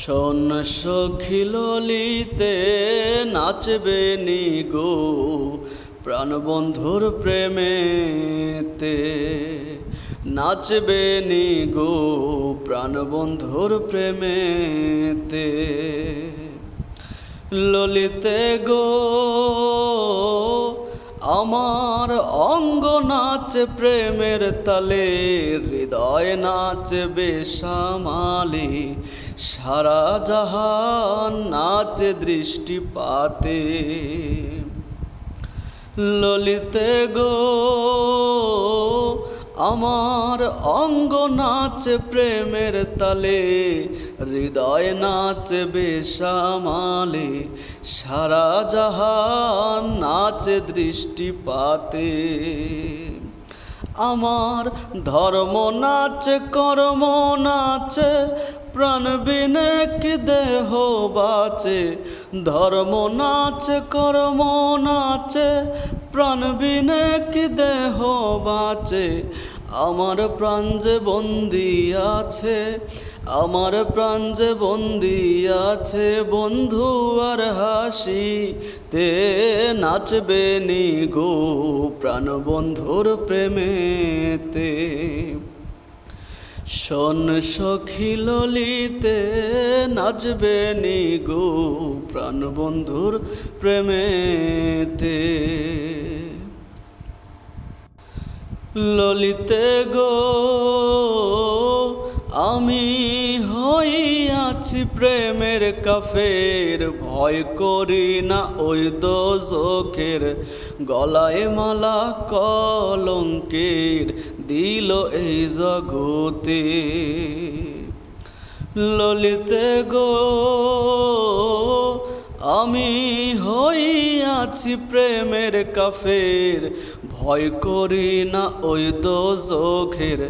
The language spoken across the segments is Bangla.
শোন সখিললিতে নাচবে নি গো প্রাণবন্ধুর প্রেমেতে। নাচবে নি গো প্রাণবন্ধুর প্রেমেতে। ললিতে গো আমার অঙ্গ নাচ প্রেমের তালে হৃদয় নাচ বেসামালে। সারা জাহান নাচে দৃষ্টিপাতে। ললিতে গো আমার অঙ্গ নাচে প্রেমের তালে, হৃদয় নাচে বেসামালে, সারা জাহান নাচে দৃষ্টিপাতে। আমার ধর্ম নাচ, কর্ম নাচে, প্রাণ বিনে কি দেহ বাঁচে? ধর্ম নাচ, কর্ম নাচে, প্রাণ বিনে কি দেহ বাঁচে? আমার প্রাণ যে বন্দি আছে, আমার প্রাণ যে বন্দি আছে, বন্ধু আর হাসি তে নাচবে নি গো প্রাণ বন্ধুর প্রেমেতে। শোন সখী ললিতে নাচবে নি গো প্রাণ বন্ধুর প্রেমেতে। ললিতে গো, আমি হইয়াছি প্রেমের কাফের, ভয় করি না ওই দোজখের। গলায় মালা কলঙ্কের দিল এই জগতে। ললিতে গো, আমি হইয়াছি প্রেমের কাফের। ভয় করি না ওই দোজখের।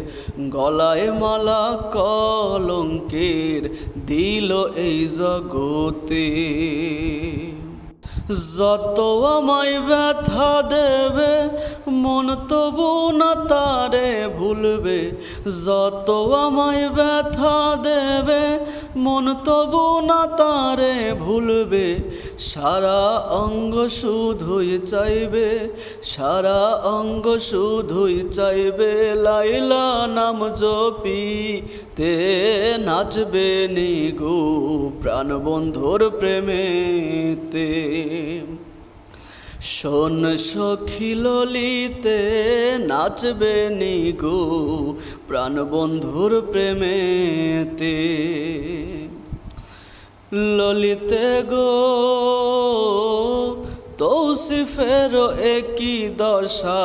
গলায় মালা কলঙ্কের দিল এই জগতে। যত আমায় ব্যথা দেবে মন তবু না তারে ভুলবে, যত আমায় ব্যথা দেবে, মন তবু না তারে ভুলবে। সারা অঙ্গ শুধুই চাইবে, সারা অঙ্গ শুধুই চাইবে, লাইলা নাম জপি তে নাচবে নি গো প্রাণবন্ধুর প্রেমেতে। শোন সখী ললিতে নাচবে নি গো প্রাণবন্ধুর প্রেমেতে। ললিতে গো, তৌসিফের একই দশা,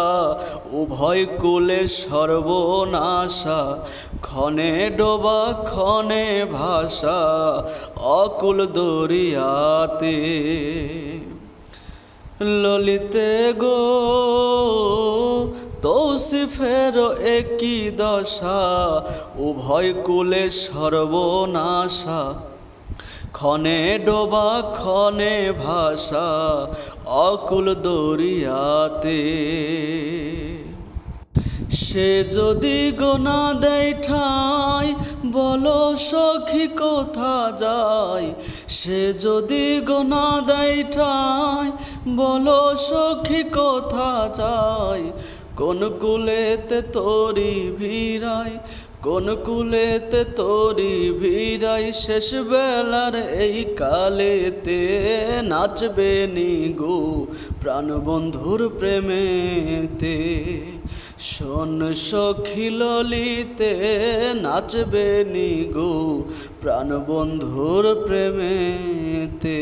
উভয় কুলে সর্বনাশা, ক্ষণে ডোবা, ক্ষণে ভাষা অকুল দরিয়াতে। ললিতে গো তৌসিফের একই দশা, উভয় কুলে সর্বনাশা। ক্ষণে ডোবা, ক্ষণে ভাষা অকুল দরিয়াতে। সে যদি গোনা দেয় ঠাই, বলো সখী কোথা যায়? সে যদি গোনা দেয় ঠাই বলো, সখী, কোথা যায় কোন কুলেতে তোরি ভিড়াই, কোন কুলেতে তোরি ভিড়াই, শেষ বেলার এই কালেতে নাচবে নি গো প্রাণবন্ধুর প্রেমেতে। শোন সখী ললিতে নাচবে নি গো প্রাণবন্ধুর প্রেমেতে।